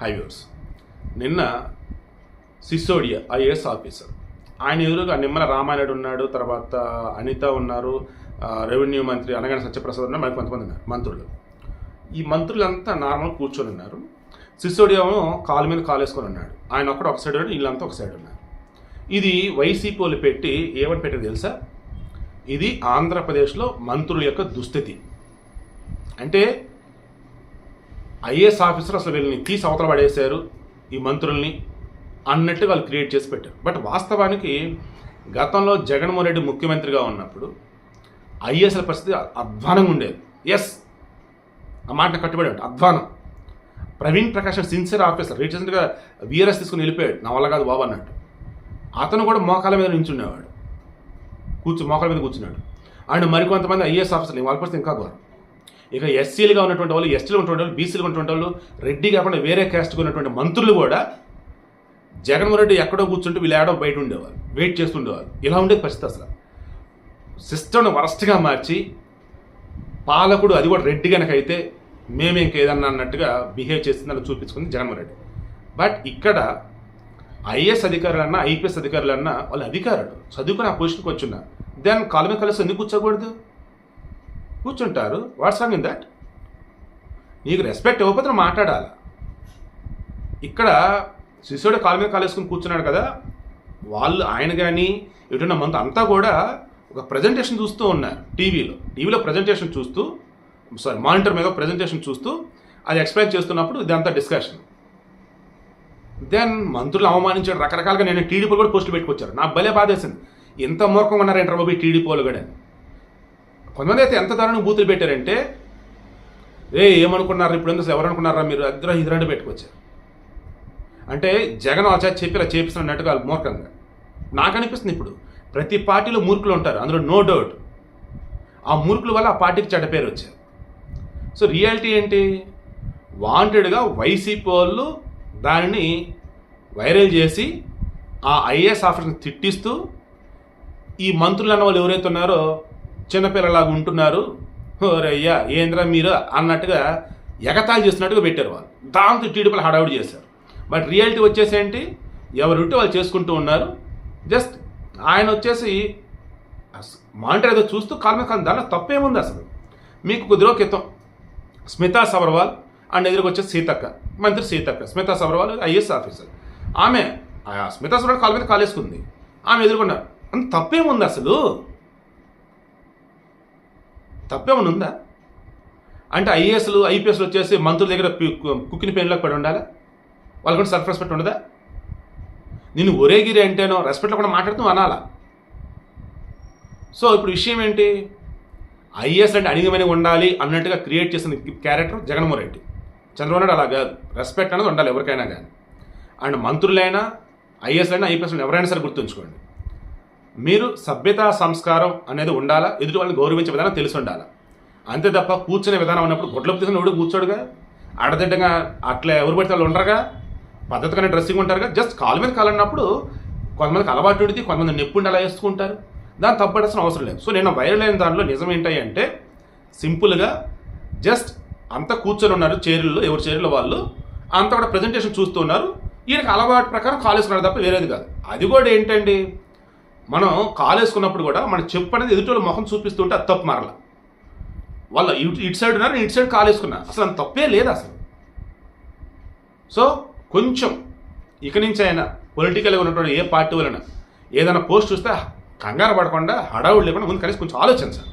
Highways. నిన్న Sisodia IAS officer. ఆయన ఎదురుగా నిమ్మల రామానాయుడు ఉన్నాడు తర్వాత అనిత ఉన్నారు రెవెన్యూ మంత్రి అనగానే సత్యప్రసాద్ ఉన్నారు మరి కొంతమంది ఉన్నారు మంత్రులు. ఈ మంత్రులంతా నార్మల్ కూర్చొని ఉన్నారు. సిసోడియా కాలు మీద కాలు వేసుకొని ఉన్నాడు. ఆయన ఒక్కడు ఒక సైడ్ ఉన్నాడు వీళ్ళంతా ఒక సైడ్ ఉన్నారు. ఇది వైసీపీలు పెట్టి ఏమని పెట్టారు తెలుసా? ఇది ఆంధ్రప్రదేశ్లో మంత్రుల యొక్క దుస్థితి. అంటే ఐఏఎస్ ఆఫీసర్ అసలు వీళ్ళని తీసి అవతల పడేశారు ఈ మంత్రుల్ని అన్నట్టు వాళ్ళు క్రియేట్ చేసి పెట్టారు. బట్ వాస్తవానికి గతంలో జగన్మోహన్ రెడ్డి ముఖ్యమంత్రిగా ఉన్నప్పుడు ఐఏఎస్ల పరిస్థితి అధ్వానంగా ఉండేది. ఎస్ ఆ మాట కట్టుబడి ఉంటాడు. అధ్వానం. ప్రవీణ్ ప్రకాష్ సిన్సియర్ ఆఫీసర్ రీసెంట్గా వీఆర్ఎస్ తీసుకుని వెళ్ళిపోయాడు. నా వల్ల కాదు బాబు అన్నట్టు. అతను కూడా మోకాల మీద నించుండేవాడు. కూర్చు మోకాల మీద కూర్చున్నాడు. అండ్ మరికొంతమంది ఐఏఎస్ ఆఫీసర్లు వాళ్ళ పరిస్థితి ఇంకా ఘోరం. ఇక ఎస్సీలుగా ఉన్నటువంటి వాళ్ళు ఎస్టీలు ఉన్నటువంటి వాళ్ళు బీసీలుగా ఉన్నటువంటి వాళ్ళు రెడ్డి కాకుండా వేరే క్యాస్ట్గా ఉన్నటువంటి మంత్రులు కూడా జగన్మోహన్ రెడ్డి ఎక్కడో కూర్చుంటే వీళ్ళు ఏడో బయట ఉండేవారు వెయిట్ చేస్తుండేవారు ఇలా ఉండేది పరిస్థితి అసలు. సిస్టమ్ని వరస్ట్గా మార్చి పాలకుడు అది కూడా రెడ్డి కనుక అయితే మేమే ఇంకేదన్నా అన్నట్టుగా బిహేవ్ చేస్తుందని చూపించుకుంది జగన్మోహన్ రెడ్డి. బట్ ఇక్కడ ఐఏఎస్ అధికారులన్నా ఐపీఎస్ అధికారులన్నా వాళ్ళు అధికారులు చదువుకుని ఆ పొజిషన్కి వచ్చున్నారు. దెన్ కాలు మీద కలిసి ఎందుకు కూర్చోకూడదు? కూర్చుంటారు. వాట్స్ రాంగ్ ఇన్ దాట్ నీకు రెస్పెక్ట్ ఇవ్వకపోతే మాట్లాడాలి? ఇక్కడ శిష్యుడు కాలు మీద కాలేసుకుని కూర్చున్నాడు కదా. వాళ్ళు ఆయన కానీ ఎటున్న మంత్ అంతా కూడా ఒక ప్రజెంటేషన్ చూస్తూ ఉన్నారు టీవీలో. టీవీలో ప్రజెంటేషన్ చూస్తూ సారీ మానిటర్ మీద ప్రజెంటేషన్ చూస్తూ అది ఎక్స్ప్లెయిన్ చేస్తున్నప్పుడు ఇదంతా డిస్కషన్ దెన్ మంత్రులు అవమానించాడు రకరకాలుగా నేను టీడీపీలు కూడా పోస్టులు పెట్టుకొచ్చారు. నా భలే బాధేసింది. ఎంత మూర్ఖంగా ఏంటర్ బాబు టీడీపీలు కూడా? కొంతమంది అయితే ఎంత దారుణంగా బూతులు పెట్టారంటే ఏ ఏమనుకున్నారు? ఇప్పుడు ఎందుకు ఎవరు అనుకున్నారా మీరు ఇద్దరు ఇద్దరంటే పెట్టుకొచ్చారు. అంటే జగన్ వాళ్ళ చెప్పి ఇలా చేపిస్తున్నట్టుగా మూర్ఖంగా. నాకు అనిపిస్తుంది ఇప్పుడు ప్రతి పార్టీలో మూర్ఖులు ఉంటారు అందులో నో డౌట్ ఆ మూర్ఖుల వల్ల ఆ పార్టీకి చెడ్డ పేరు వచ్చారు. సో రియాలిటీ ఏంటి? వాంటెడ్గా వైసీపీ వాళ్ళు దానిని వైరల్ చేసి ఆ ఐఏఎస్ ఆఫీసర్ని తిట్టిస్తూ ఈ మంత్రులు అన్న వాళ్ళు ఎవరైతే ఉన్నారో చిన్నపిల్లలాగా ఉంటున్నారు. ఓరయ్యా ఏంద్రా మీరు అన్నట్టుగా ఎగతాళి చేస్తున్నట్టుగా పెట్టారు వాళ్ళు. దాంతో టీడీపీలు హడావుడి చేశారు. బట్ రియాలిటీ వచ్చేసి ఏంటి? ఎవరుంటే వాళ్ళు చేసుకుంటూ ఉన్నారు. జస్ట్ ఆయన వచ్చేసి మానిటర్ ఏదో చూస్తూ కాలమే కాలం దానిలో తప్పేముంది అసలు. మీకు కొద్ది రోజు క్రితం స్మితా సబర్వాల్ అండ్ ఎదురుకు వచ్చే సీతక్క మంత్రి సీతక్క స్మితా సబర్వాల్ ఐఏఎస్ ఆఫీసర్. ఆమె ఆ స్మితా సబర్వాల్ కాలు మీద కాలేసుకుంది. ఆమె ఎదుర్కొన్నారు అంత తప్పేముంది అసలు? తప్పేమన్నా ఉందా అంటే ఐఏఎస్లు ఐపీఎస్లు వచ్చేసి మంత్రుల దగ్గర కుక్కిన పెన్లోకి పడి ఉండాలా? వాళ్ళ కూడా సెల్ఫ్ రెస్పెక్ట్ ఉండదా? నేను ఒరేగిరి అంటేనో రెస్పెక్ట్లో కూడా మాట్లాడుతూ అనాలా? సో ఇప్పుడు విషయం ఏంటి? ఐఏఎస్ అంటే అణిగమైన ఉండాలి అన్నట్టుగా క్రియేట్ చేసిన క్యారెక్టర్ జగన్మోహన్ రెడ్డి. చంద్రబాబు నాయుడు అలా కాదు. రెస్పెక్ట్ అనేది ఉండాలి ఎవరికైనా కానీ. అండ్ మంత్రులైనా ఐఏఎస్ అయినా ఐపీఎస్ ఎవరైనా సరే గుర్తుంచుకోండి. మీరు సభ్యతా సంస్కారం అనేది ఉండాలా? ఎదుటి వాళ్ళని గౌరవించే విధానం తెలిసి ఉండాలా? అంతే తప్ప కూర్చునే విధానం ఉన్నప్పుడు గొడ్లపు తీసుకుని ఎవడు కూర్చోడుగా? అడదిడ్డగా అట్లా ఎవరు పడితే వాళ్ళు ఉండరుగా? పద్ధతిగానే డ్రెస్సింగ్ ఉంటారుగా? జస్ట్ కాలు మీద కాలన్నప్పుడు కొంతమందికి అలవాటు ఉండి కొంతమంది నెప్పుండి అలా వేసుకుంటారు. దాన్ని తప్పడాల్సిన అవసరం లేదు. సో నేను వైరల్ అయిన దానిలో నిజం ఏంటి అంటే సింపుల్గా జస్ట్ అంతా కూర్చొని ఉన్నారు చైర్లో ఎవరి చైర్లో వాళ్ళు. అంతా కూడా ప్రజెంటేషన్ చూస్తున్నారు ఈయనకి అలవాటు ప్రకారం కాలుస్తున్నారు తప్ప వేరేది కాదు. అది కూడా ఏంటండి? మనం కాలు వేసుకున్నప్పుడు కూడా మన చెప్పు అనేది ఎదుటి ముఖం చూపిస్తుంటే అది తప్పు మరల. వాళ్ళ ఇటు ఇటు సైడ్ ఉన్నారు ఇటు సైడ్ కాలు వేసుకున్నా అసలు అంత తప్పే లేదు అసలు. సో కొంచెం ఇక నుంచి అయినా పొలిటికల్గా ఉన్నటువంటి ఏ పార్టీ వలన ఏదైనా పోస్ట్ చూస్తే కంగారు పడకుండా హడావుడు లేకుండా ముందు కలిసి కొంచెం ఆలోచించాలి.